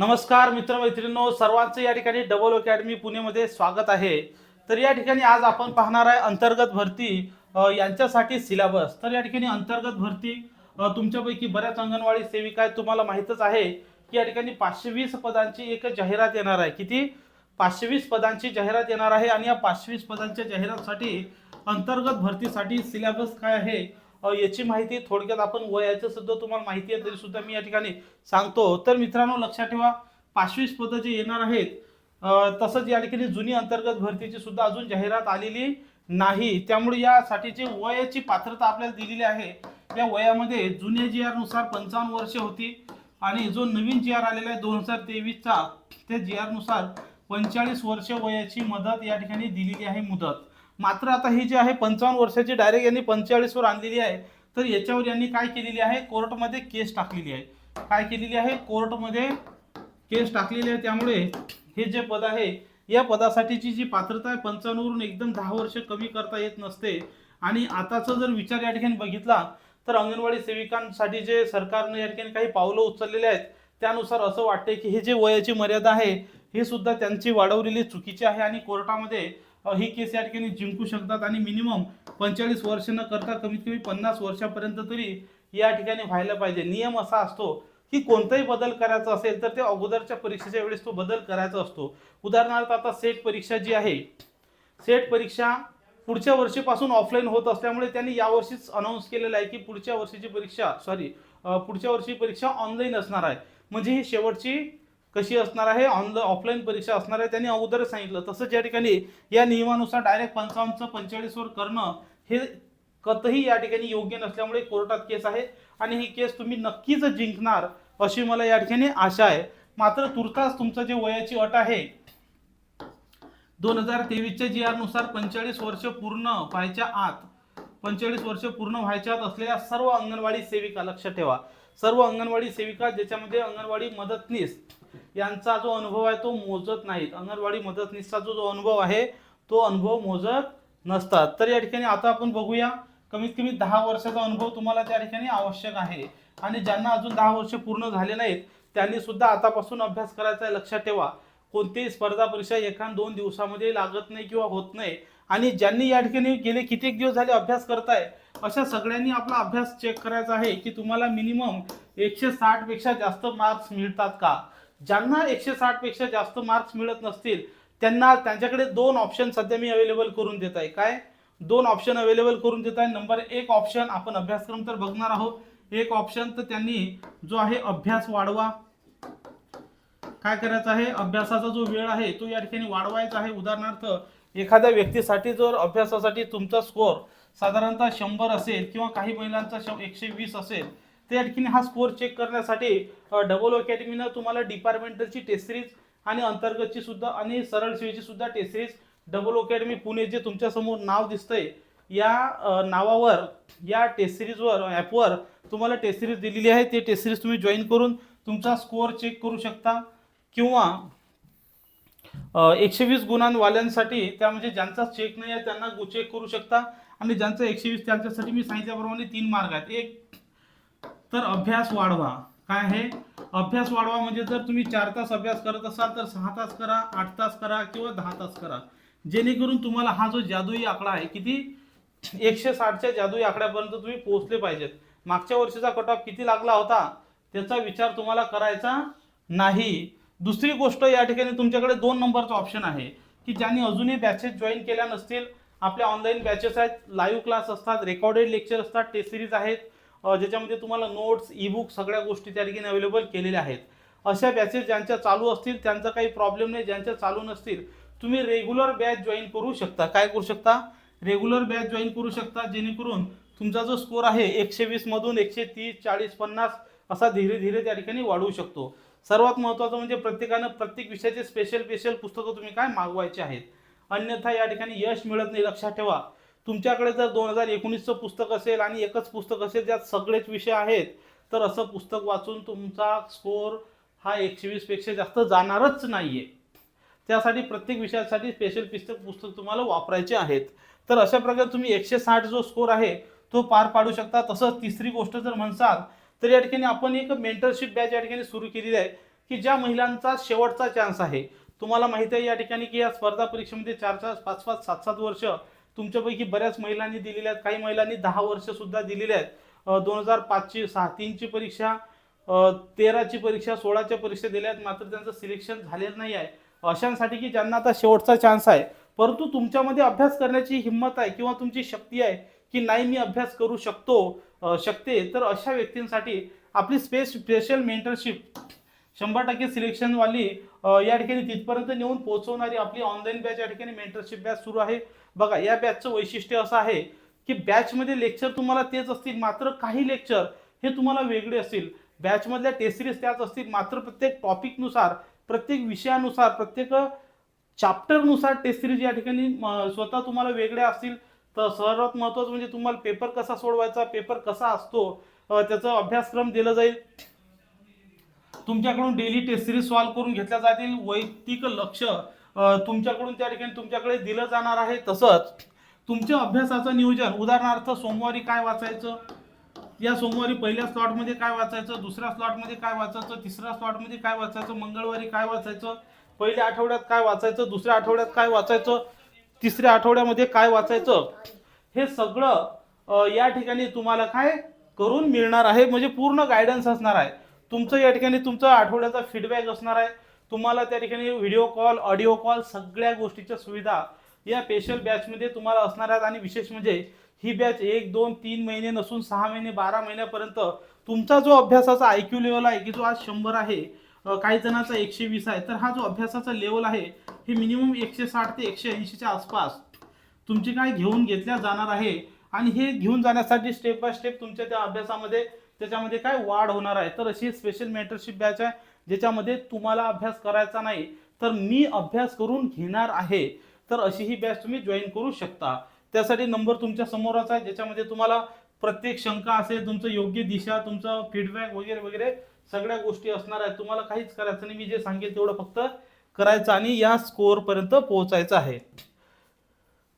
नमस्कार मित्रमैत्रिणींनो सर्वांचं या ठिकाणी डबल अकॅडमी पुणेमध्ये स्वागत आहे. तर या ठिकाणी आज आपण पाहणार आहे अंतर्गत भरती यांच्यासाठी सिलेबस. तर या ठिकाणी अंतर्गत भरती तुमच्यापैकी बऱ्याच अंगणवाडी सेविका आहेत तुम्हाला माहीतच आहे की या ठिकाणी पाचशे वीस पदांची एक जाहिरात येणार आहे. किती? पाचशे वीस पदांची जाहिरात येणार आहे आणि या पाचशे वीस पदांच्या जाहिरातीसाठी अंतर्गत भरतीसाठी सिलेबस काय आहे? याची माहिती थोडक्यात आपण वयाचं सुद्धा तुम्हाला माहिती आहे तरी सुद्धा मी या ठिकाणी सांगतो. तर मित्रांनो लक्षात ठेवा पाचवीस पदं जे येणार आहेत तसंच या ठिकाणी जुनी अंतर्गत भरतीची सुद्धा अजून जाहिरात आलेली नाही. त्यामुळे यासाठीची वयाची पात्रता आपल्याला दिलेली आहे. या वयामध्ये जुन्या जी आरनुसार पंचावन्न वर्ष होती आणि जो नवीन जी आर आलेला आहे दोन हजार तेवीसचा त्या जी आरनुसार पंचेचाळीस वर्ष वयाची मदत या ठिकाणी दिलेली आहे मुदत. मात्र आता ही जी आहे पंचावन्न वर्षाची डायरेक्ट यांनी पंचेचाळीसवर आणलेली आहे. तर याच्यावर यांनी काय केलेली आहे? कोर्टमध्ये केस टाकलेली आहे. काय केलेली आहे? कोर्टमध्ये केस टाकलेली आहे. त्यामुळे हे जे पद आहे या पदासाठीची जी पात्रता आहे पंचावन्नवरून एकदम दहा वर्ष कमी करता येत नसते. आणि आताचा जर विचार या ठिकाणी बघितला तर अंगणवाडी सेविकांसाठी जे सरकारने या ठिकाणी काही पावलं उचललेले आहेत त्यानुसार असं वाटते की हे जे वयाची मर्यादा आहे हे सुद्धा त्यांची वाढवलेली चुकीची आहे. आणि कोर्टामध्ये ही केस या ठिकाणी जिंकू शकतात आणि मिनिमम पंचेचाळीस वर्ष न करता कमीत कमी पन्नास वर्षापर्यंत तरी या ठिकाणी व्हायला पाहिजे. नियम असा असतो की कोणताही बदल करायचा असेल तर ते अगोदरच्या परीक्षेच्या वेळेस तो बदल करायचा असतो. उदाहरणार्थ आता सेट परीक्षा जी आहे सेट परीक्षा पुढच्या वर्षीपासून ऑफलाईन होत असल्यामुळे त्यांनी यावर्षीच अनाऊन्स केलेलं आहे की पुढच्या वर्षीची परीक्षा सॉरी पुढच्या वर्षी परीक्षा ऑनलाईन असणार आहे. म्हणजे ही शेवटची कशी असणार आहे? ऑनलाईन ऑफलाईन परीक्षा असणार आहे? त्यांनी अगोदरच सांगितलं. तसंच या ठिकाणी या नियमानुसार डायरेक्ट पंचावन्नचं पंचेचाळीसवर करणं हे कतही या ठिकाणी योग्य नसल्यामुळे कोर्टात केस आहे आणि ही केस तुम्ही नक्कीच जिंकणार अशी मला या ठिकाणी आशा आहे. मात्र तुर्तास तुमचं जे वयाची अट आहे दोन हजार तेवीसच्या जी आरनुसार पंचेचाळीस वर्ष पूर्ण व्हायच्या आत पंचेचाळीस वर्ष पूर्ण व्हायच्या आत असलेल्या सर्व अंगणवाडी सेविका लक्षात ठेवा. सर्व अंगणवाडी सेविका ज्याच्यामध्ये अंगणवाडी मदतनीस यांचा जो अनुभव आहे तो मोजत नाहीत. अंगणवाडी मदतनीसचा जो जो अनुभव आहे तो अनुभव मोजत नसतात. तर या ठिकाणी आता आपण बघूया कमीत कमी दहा वर्षाचा अनुभव तुम्हाला त्या ठिकाणी आवश्यक आहे. आणि ज्यांना अजून दहा वर्ष पूर्ण झाले नाहीत त्यांनी सुद्धा आतापासून अभ्यास करायचा आहे लक्षात ठेवा. कोणतीही स्पर्धा परीक्षा एखाद दोन दिवसामध्ये लागत नाही किंवा होत नाही. आणि ज्यांनी या ठिकाणी गेले कित्येक दिवस झाले अभ्यास करताय अशा सगळ्यांनी आपला अभ्यास चेक करायचा आहे की तुम्हाला मिनिमम एकशे साठपेक्षा जास्त मार्क्स मिळतात का? ज्यांना एकशे साठपेक्षा जास्त मार्क्स मिळत नसतील त्यांना त्यांच्याकडे दोन ऑप्शन सध्या मी अवेलेबल करून देत आहे. काय? दोन ऑप्शन अवेलेबल करून देत आहे. नंबर एक ऑप्शन आपण अभ्यासक्रम तर बघणार आहोत. एक ऑप्शन तर त्यांनी जो आहे अभ्यास वाढवा. काय करायचं आहे? अभ्यासाचा जो वेळ आहे तो या ठिकाणी वाढवायचा आहे. उदाहरणार्थ एखाद्या व्यक्तीसाठी जर अभ्यासासाठी तुमचा स्कोअर साधारणतः शंभर असेल किंवा काही महिलांचा श एकशे वीस असेल ते या ठिकाणी हा स्कोअर चेक करण्यासाठी डबल अकॅडमीनं तुम्हाला डिपार्टमेंटलची टेस्ट सिरीज आणि अंतर्गतची सुद्धा आणि सरळ सेवेची सुद्धा test series double academy Pune जे तुमच्यासमोर नाव दिसतंय या नावावर या टेस्ट सिरीजवर ॲपवर तुम्हाला टेस्ट सिरीज दिलेली आहे. ते टेस्ट सिरीज तुम्ही जॉईन करून तुमचा स्कोअर चेक करू शकता. किंवा एकशे वीस गुणांवाल्यांसाठी त्या म्हणजे ज्यांचा चेक नाही आहे त्यांना चेक करू शकता. आणि ज्यांचा एकशे वीस त्यांच्यासाठी मी सांगितल्याप्रमाणे तीन मार्ग आहेत. एक तर अभ्यास वाढवा. काय आहे? अभ्यास वाढवा म्हणजे जर तुम्ही चार तास अभ्यास करत असाल तर सहा तास करा आठ तास करा किंवा दहा तास करा. जेणेकरून तुम्हाला हा जो जादुई आकडा आहे किती? एकशे साठच्या जादुई आकड्यापर्यंत तुम्ही पोहोचले पाहिजेत. मागच्या वर्षीचा कट ऑफ किती लागला होता? त्याचा विचार तुम्हाला करायचा नाही. दुसरी गोष्ट या ठिकाणी तुमच्याकडे दोन नंबरचा ऑप्शन आहे की ज्यांनी अजूनही बॅचेस जॉईन केल्या नसतील आपल्या ऑनलाईन बॅचेस आहेत लाईव्ह क्लास असतात रेकॉर्डेड लेक्चर असतात टेस्ट सिरीज आहेत ज्याच्यामध्ये तुम्हाला नोट्स ई बुक सगळ्या गोष्टी त्या ठिकाणी अवेलेबल केलेल्या आहेत. अशा बॅचेस ज्यांच्या चालू असतील त्यांचा काही प्रॉब्लेम नाही. ज्यांच्या चालू नसतील तुम्ही रेग्युलर बॅच जॉईन करू शकता. काय करू शकता? रेग्युलर बॅच जॉईन करू शकता जेणेकरून तुमचा जो स्कोर आहे एकशे वीसमधून एकशे तीस चाळीस पन्नास असा धीरे धीरे त्या ठिकाणी वाढवू शकतो. सर्वात महत्त्वाचं म्हणजे प्रत्येकानं प्रत्येक विषयाचे स्पेशल स्पेशल पुस्तकं तुम्ही काय मागवायचे आहेत? अन्यथा या ठिकाणी यश मिळत नाही. लक्षात ठेवा. तुमच्याकडे जर दोन हजार एकोणीसचं पुस्तक असेल आणि एकच पुस्तक असेल ज्यात सगळेच विषय आहेत तर असं पुस्तक वाचून तुमचा स्कोअर हा एकशे वीसपेक्षा जास्त जाणारच नाही आहे त्यासाठी प्रत्येक विषयासाठी स्पेशल पुस्तक पुस्तक तुम्हाला वापरायचे आहेत. तर अशा प्रकारे तुम्ही एकशे साठ जो स्कोर आहे तो पार पाडू शकता. तसंच तिसरी गोष्ट जर म्हणसाल तर या ठिकाणी आपण एक मेंटरशिप बॅच या ठिकाणी सुरू केलेली आहे की ज्या महिलांचा शेवटचा चान्स आहे. तुम्हाला माहिती आहे या ठिकाणी की या स्पर्धा परीक्षेमध्ये चार चार पाच पाच सात सात वर्ष तुमच्यापैकी बऱ्याच महिलांनी दिलेल्या आहेत. काही महिलांनी दहा वर्ष सुद्धा आहेत. दोन हजार पाचची सहा तीनची परीक्षा तेराची परीक्षा सोळाच्या परीक्षा दिल्या आहेत. मात्र त्यांचं सिलेक्शन झालेलं नाही आहे. अशांसाठी की ज्यांना आता शेवटचा चान्स आहे. परंतु तुमच्यामध्ये अभ्यास करण्याची हिंमत आहे किंवा तुमची शक्ती आहे की नाही मी अभ्यास करू शकतो शकते तर अशा व्यक्तींसाठी आपली स्पेस स्पेशल मेंटरशिप शंभर टक्के सिलेक्शनवाली या ठिकाणी तिथपर्यंत नेऊन पोहोचवणारी आपली ऑनलाईन बॅच या ठिकाणी मेंटरशिप बॅच सुरू आहे. बघा या बॅचचं वैशिष्ट्य असं आहे की बॅचमध्ये लेक्चर तुम्हाला तेच असतील मात्र काही लेक्चर हे तुम्हाला वेगळे असतील. बॅचमधल्या टेस्ट सिरीज त्याच असतील मात्र प्रत्येक टॉपिकनुसार प्रत्येक विषयानुसार प्रत्येक चॅप्टरनुसार टेस्ट सिरीज या ठिकाणी स्वतः तुम्हाला वेगळ्या असतील. तर सर्वात महत्त्वाचं म्हणजे तुम्हाला पेपर कसा सोडवायचा पेपर कसा असतो त्याचा अभ्यासक्रम दिला जाईल. तुमच्याकडून डेली टेस्ट सिरीज सॉल्व्ह करून घेतल्या जातील. वैयक्तिक लक्ष तुमच्याकडून त्या ठिकाणी तुमच्याकडे दिलं जाणार आहे तसंच तुमच्या अभ्यासाचं नियोजन. उदाहरणार्थ सोमवारी काय वाचायचं? या सोमवारी पहिल्या स्लॉटमध्ये काय वाचायचं? दुसऱ्या स्लॉटमध्ये काय वाचायचं? तिसऱ्या स्लॉटमध्ये काय वाचायचं? मंगळवारी काय वाचायचं? पहिल्या आठवड्यात काय वाचायचं? दुसऱ्या आठवड्यात काय वाचायचं? तिसऱ्या आठवड्यामध्ये काय वाचायचं? हे सगळं या ठिकाणी तुम्हाला काय करून मिळणार आहे? म्हणजे पूर्ण गायडन्स असणार आहे. तुमचं या ठिकाणी तुमचा आठवड्याचा फीडबॅक असणार आहे. तुम्हाला त्या ठिकाणी व्हिडिओ कॉल ऑडिओ कॉल सगळ्या गोष्टीच्या सुविधा या स्पेशल बॅचमध्ये तुम्हाला असणार आहेत. आणि विशेष म्हणजे ही बॅच एक दोन तीन महिने नसून सहा महिने बारा महिन्यापर्यंत तुमचा जो अभ्यासाचा आय क्यू लेवल आहे की जो आज शंभर आहे काही जणांचा एकशे वीस आहे तर हा जो अभ्यासाचा लेवल आहे हे मिनिमम एकशे साठ ते एकशे ऐंशीच्या आसपास तुमची काय घेऊन घेतल्या जाणार आहे. आणि हे घेऊन जाण्यासाठी स्टेप बाय स्टेप तुमच्या त्या अभ्यासामध्ये त्याच्यामध्ये काय वाढ होणार आहे. तर अशी स्पेशल मेंटरशिप बॅच आहे. ज्याच्यामध्ये तुम्हाला अभ्यास करायचा नाही तर मी अभ्यास करून घेणार आहे तर अशी ही बॅच तुम्ही जॉईन करू शकता. त्यासाठी नंबर तुमच्या समोरच आहे ज्याच्यामध्ये तुम्हाला प्रत्येक शंका असेल तुमचं योग्य दिशा तुमचं फीडबॅक वगैरे वगैरे सगळ्या गोष्टी असणार आहेत. तुम्हाला काहीच करायचं नाही. मी जे सांगेल तेवढं फक्त करायचं आणि या स्कोअरपर्यंत पोहोचायचं आहे.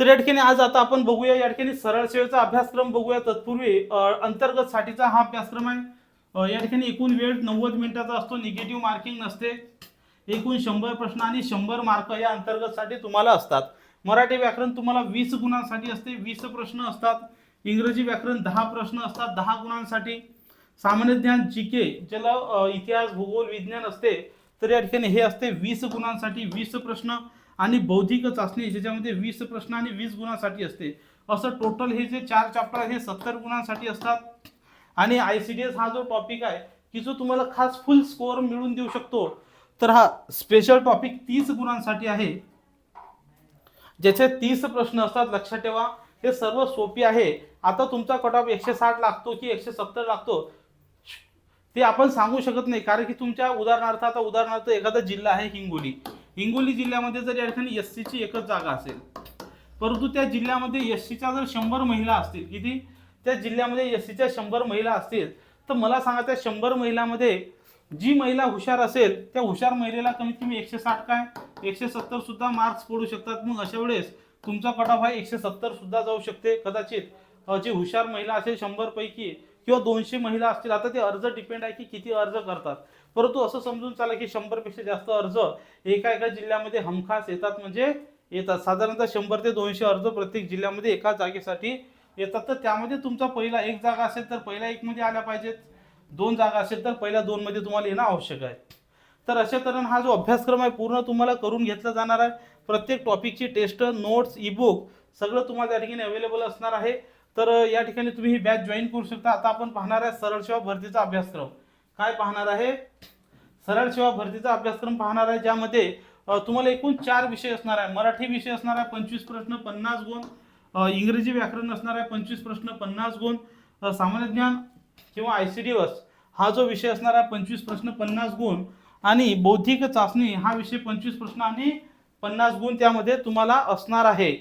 तर या ठिकाणी आज आता आपण बघूया या ठिकाणी सरळ सेवेचा अभ्यासक्रम बघूया. तत्पूर्वी अंतर्गत साठीचा हा अभ्यासक्रम आहे. या ठिकाणी एकूण वेळ नव्वद मिनिटाचा असतो. निगेटिव्ह मार्किंग नसते. एकूण शंभर प्रश्न आणि शंभर मार्क या अंतर्गतसाठी तुम्हाला असतात. मराठी व्याकरण तुम्हाला वीस गुणांसाठी असते. वीस प्रश्न असतात. इंग्रजी व्याकरण दहा प्रश्न असतात. दहा गुणांसाठी. सामान्य ज्ञान जी के ज्याला इतिहास भूगोल विज्ञान असते तर या ठिकाणी हे असते वीस गुणांसाठी वीस प्रश्न आणि बौद्धिक चाचणी ज्याच्यामध्ये वीस प्रश्न आणि वीस गुणांसाठी असते. असं टोटल हे जे चार चॅप्टर आहे हे सत्तर गुणांसाठी असतात. आणि आय सी डी एस हा जो टॉपिक आहे की जो तुम्हाला खास फुल स्कोअर मिळून देऊ शकतो. तर हा स्पेशल टॉपिक तीस गुणांसाठी आहे. ज्याचे तीस प्रश्न असतात लक्षात ठेवा. हे सर्व सोपी आहे. आता तुमचा कट ऑफ एकशे साठ लागतो की एकशे सत्तर लागतो? ते आपण सांगू शकत नाही कारण की तुमच्या उदाहरणार्थ आता उदाहरणार्थ एखादा जिल्हा आहे हिंगोली. हिंगोली जिल्ह्यामध्ये जर या ठिकाणी एस सीची एकच जागा असेल परंतु त्या जिल्ह्यामध्ये एस सीच्या जर शंभर महिला असतील किती? त्या जिल्ह्यामध्ये एस सीच्या शंभर महिला असतील तर मला सांगा त्या शंभर महिलामध्ये जी महिला हुशार असेल त्या हुशार महिलेला कमीत कमी एकशे साठ काय? एकशे सत्तर सुद्धा मार्क्स पडू शकतात. मग अशा वेळेस तुमचा कट ऑफ हा एकशे सत्तर सुद्धा जाऊ शकते. कदाचित जी हुशार महिला असेल शंभर पैकी किंवा दोनशे महिला असतील आता ते अर्ज डिपेंड आहे की किती अर्ज करतात. परंतु असं समजून चाला की शंभरपेक्षा जास्त अर्ज एका एका जिल्ह्यामध्ये हमखास येतात म्हणजे येतात. साधारणतः शंभर ते दोनशे अर्ज प्रत्येक जिल्ह्यामध्ये एका जागेसाठी येतात तर त्यामध्ये तुमचा पहिला एक जागा असेल तर पहिल्या एकमध्ये आल्या पाहिजेत. दोन जागा असेल तर पहिल्या दोनमध्ये तुम्हाला येणं आवश्यक आहे. तर अशा तऱ्हेने हा जो अभ्यासक्रम आहे पूर्ण तुम्हाला करून घेतला जाणार आहे. प्रत्येक टॉपिकची टेस्ट नोट्स ई बुक सगळं तुम्हाला त्या ठिकाणी अवेलेबल असणार आहे. तर या ठिकाणी तुम्ही ही बॅच जॉईन करू शकता. आता आपण पाहणार आहे सरळ सेवा भरतीचा अभ्यासक्रम. काय पाहणार आहे? सरळ सेवा भरतीचा अभ्यासक्रम पाहणार आहे ज्यामध्ये तुम्हाला एकूण चार विषय असणार आहे. मराठी विषय असणार आहे पंचवीस प्रश्न पन्नास गुण इंग्रजी व्याकरण असणार आहे पंचवीस प्रश्न पन्नास गुण सामान्य ज्ञान किंवा आय सी डी एस हा जो विषय असणार आहे पंचवीस प्रश्न पन्नास गुण आणि बौद्धिक चाचणी हा विषय पंचवीस प्रश्न आणि पन्नास गुण त्यामध्ये तुम्हाला असणार आहे.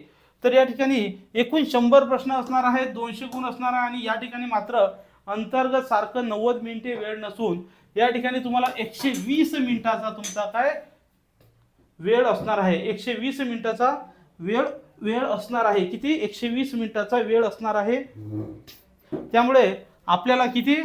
तर या ठिकाणी एकूण शंभर प्रश्न असणार आहेत दोनशे गुण असणार आहे आणि या ठिकाणी मात्र अंतर्गत सारखं नव्वद मिनिटे वेळ नसून या ठिकाणी तुम्हाला एकशे वीस मिनिटाचा तुमचा काय वेळ असणार आहे. एकशे वीस मिनिटाचा वेळ वेळ असणार आहे किती? एकशे वीस मिनिटाचा वेळ असणार आहे. त्यामुळे आपल्याला किती?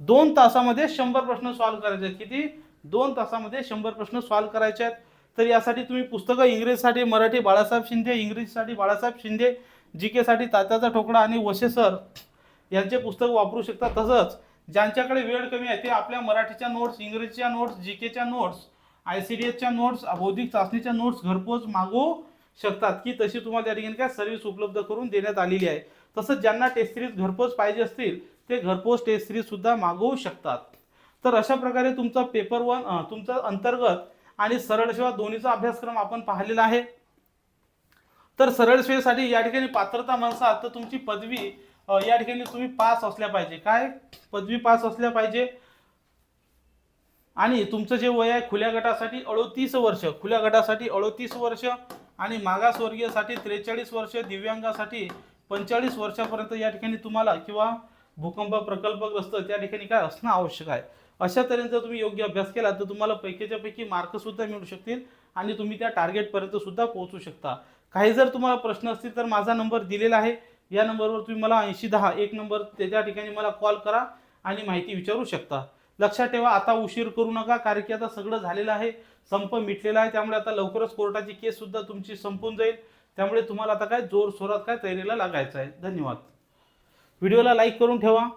दोन तासामध्ये शंभर प्रश्न सॉल्व्ह करायचे आहेत. किती? दोन तासामध्ये शंभर प्रश्न सॉल्व्ह करायचे आहेत. तर यासाठी तुम्ही पुस्तकं इंग्रजीसाठी मराठी बाळासाहेब शिंदे इंग्रजीसाठी बाळासाहेब शिंदे जी केसाठी तात्याचा ठोकळा आणि वशे सर यांचे पुस्तक वापरू शकता. तसंच ज्यांच्याकडे वेळ कमी आहे ते आपल्या मराठीच्या नोट्स इंग्रजीच्या नोट्स जी केच्या नोट्स आय सी डी एसच्या नोट्स बौद्धिक चाचणीच्या नोट्स घरपोच मागू शकतात की तशी तुम्हाला त्या ठिकाणी काय सर्व्हिस उपलब्ध करून देण्यात आलेली आहे. तसंच ज्यांना टेस्ट सिरीज घरपोच पाहिजे असतील ते घरपोच टेस्ट सिरीजसुद्धा मागवू शकतात. तर अशा प्रकारे तुमचा पेपर वन तुमचा अंतर्गत आणि सरळ सेवा दोन्हीचा अभ्यासक्रम आपण पाहिलेला आहे. तर सरळ सेवेसाठी या ठिकाणी पात्रता म्हणसाल तर तुमची पदवी या ठिकाणी तुम्ही पास असल्या पाहिजे. काय? पदवी पास असल्या पाहिजे. आणि तुमचं जे वय आहे खुल्या गटासाठी अडोतीस वर्ष. खुल्या गटासाठी अडोतीस वर्ष. आणि मागासवर्गीयसाठी त्रेचाळीस वर्ष दिव्यांगासाठी पंचेचाळीस वर्षापर्यंत या ठिकाणी तुम्हाला किंवा भूकंप प्रकल्पग्रस्त त्या ठिकाणी काय असणं आवश्यक आहे. अशा तऱ्हेने जर तुम्ही योग्य अभ्यास केला तर तुम्हाला पैकीच्या पैकी मिळू शकतील आणि तुम्ही त्या टार्गेटपर्यंत सुद्धा पोहोचू शकता. काही जर तुम्हाला प्रश्न असतील तर माझा नंबर दिलेला आहे. या नंबरवर तुम्ही मला ऐंशी दहा एक नंबर त्या ठिकाणी मला कॉल करा आणि माहिती विचारू शकता. लक्षात ठेवा आता उशीर करू नका कारण की आता सगळं झालेलं आहे. संप मिटलेला आहे त्यामुळे आता लवकरच कोर्टाची केस सुद्धा तुमची संपून जाईल. त्यामुळे तुम्हाला आता काय जोर सोरात काय तयारीला लागायचं आहे. धन्यवाद. व्हिडिओला लाईक करून ठेवा.